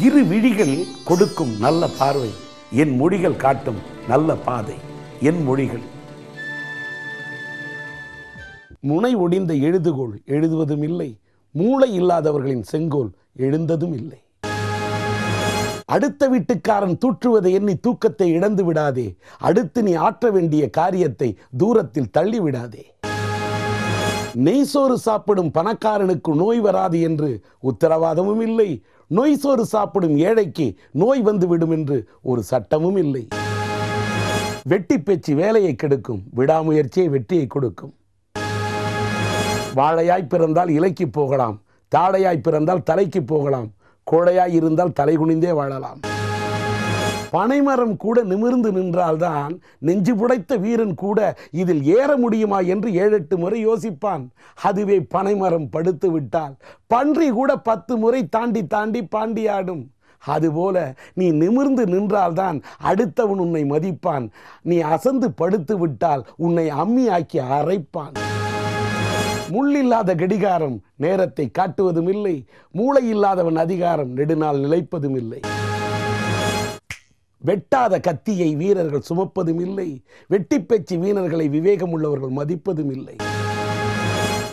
இரு விழிகள் கொடுக்கும் நல்ல பார்வை என் மொழிகள் காட்டும் நல்ல பாதை என் மொழிகள். முனை ஒடிந்த எழுதுகோள் எழுதுவதும் இல்லை மூளை இல்லாதவர்களின் செங்கோல் எழுந்ததும் இல்லை. அடுத்த வீட்டுக்காரன் தூற்றுவதை எண்ணி தூக்கத்தை இழந்து விடாதே அடுத்து நீ ஆற்ற வேண்டிய காரியத்தை தூரத்தில் தள்ளி விடாதே நெய்சோறு சாப்பிடும் பணக்காரனுக்கு நோய் வராது என்று உத்தரவாதமும் இல்லை. நோய் சோறு சாப்பிடும் ஏழைக்கு நோய் வந்து விடும் என்று ஒரு சட்டமும் இல்லை. வெட்டி பேச்சு வேலையை கெடுக்கும் விடாமுயற்சியை வெற்றியை கொடுக்கும். வாழையாய் பிறந்தால் இலைக்கு போகலாம் தாடையாய் பிறந்தால் தலைக்கு போகலாம் கோழையாய் இருந்தால் தலை குனிந்தே வாழலாம். பனைமரம் கூட நிமிர்ந்து நின்றால்தான் நெஞ்சு புடைத்த வீரன் கூட இதில் ஏற முடியுமா என்று ஏழெட்டு முறை யோசிப்பான். அதுவே பனைமரம் படுத்து விட்டால். பன்றி கூட பத்து முறை தாண்டி தாண்டி பாண்டியாடும். அதுபோல நீ நிமிர்ந்து நின்றால்தான் அடுத்தவன் உன்னை மதிப்பான். நீ அசந்து படுத்து விட்டால் உன்னை அம்மியாக்கி அரைப்பான். முள்ளில்லாத கடிகாரம் நேரத்தை காட்டுவதும் இல்லை மூளை இல்லாதவன் அதிகாரம் நெடுநாள் நிலைப்பதும் இல்லை வெட்டாத கத்தியை வீரர்கள் சுமப்பதும் இல்லை. வெட்டி பேச்சு வீரர்களை விவேகம் உள்ளவர்கள் மதிப்பதும் இல்லை.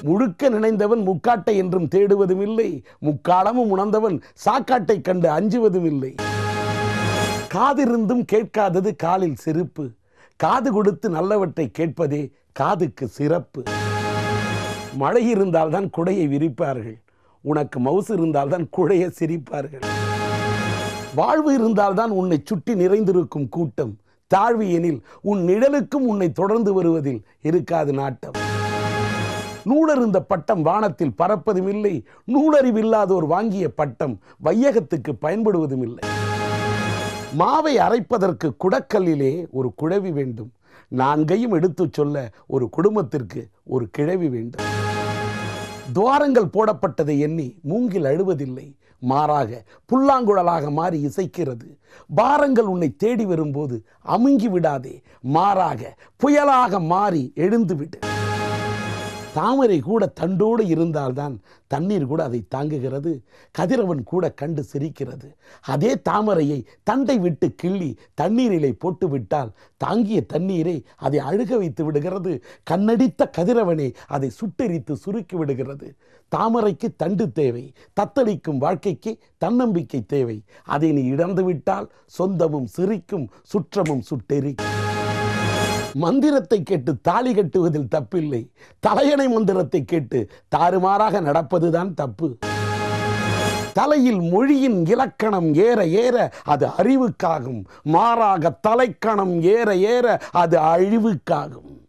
முழுக்க நினைந்தவன் முக்காட்டை என்றும் தேடுவதும் இல்லை. முக்காலமும் உணர்ந்தவன் சாக்காட்டை கண்டு அஞ்சுவதும் இல்லை. காதிருந்தும் கேட்காதது காலில் செருப்பு. காது கொடுத்து நல்லவற்றை கேட்பதே காதுக்கு சிறப்பு. மழை இருந்தால்தான் குடையை விரிப்பார்கள். உனக்கு மவுசு இருந்தால்தான் குழைய சிரிப்பார்கள். வாழ்வு இருந்தால்தான் உன்னை சுற்றி நிறைந்திருக்கும் கூட்டம். தாழ்வு எனில் உன் நிழலுக்கும் உன்னை தொடர்ந்து வருவதில் இருக்காது நாட்டம். நூலறிந்த பட்டம் வானத்தில் பறப்பதும் இல்லை நூலறிவில்லாதோர் வாங்கிய பட்டம் வையகத்துக்கு பயன்படுவதும் இல்லை. மாவை அரைப்பதற்கு குடக்கல்லிலே ஒரு குழவி வேண்டும். நான்கையும் எடுத்துச் சொல்ல ஒரு குடும்பத்திற்கு ஒரு கிழவி வேண்டும். துவாரங்கள் போடப்பட்டதை எண்ணி மூங்கில் அழுவதில்லை மாறாக புல்லாங்குழலாக மாறி இசைக்கிறது. பாரங்கள் உன்னை தேடி வரும்போது அமுங்கி விடாதே. மாறாக புயலாக மாறி எழுந்து விடு தாமரை கூட தண்டோடு இருந்தால்தான் தண்ணீர் கூட அதை தாங்குகிறது. கதிரவன் கூட கண்டு சிரிக்கிறது. அதே தாமரையை தண்டை விட்டு கிள்ளி தண்ணீரிலே போட்டு விட்டால் தாங்கிய தண்ணீரை அதை அழுக வைத்து விடுகிறது. கண்ணடித்த கதிரவனே அதை சுட்டெரித்து சுருக்கி விடுகிறது. தாமரைக்கு தண்டு தேவை தத்தளிக்கும் வாழ்க்கைக்கு தன்னம்பிக்கை தேவை. அதை நீ இழந்துவிட்டால் சொந்தமும் சிரிக்கும் சுற்றமும் சுட்டெரிக்கும். மந்திரத்தை கேட்டு தாலி கட்டுவதில் தப்பில்லை. தலையணை மந்திரத்தை கேட்டு தாறுமாறாக நடப்பதுதான் தப்பு. தலையில் மொழியின் இலக்கணம் ஏற ஏற அது அறிவுக்காகும். மாறாக தலைக்கணம் ஏற ஏற அது அழிவுக்காகும்.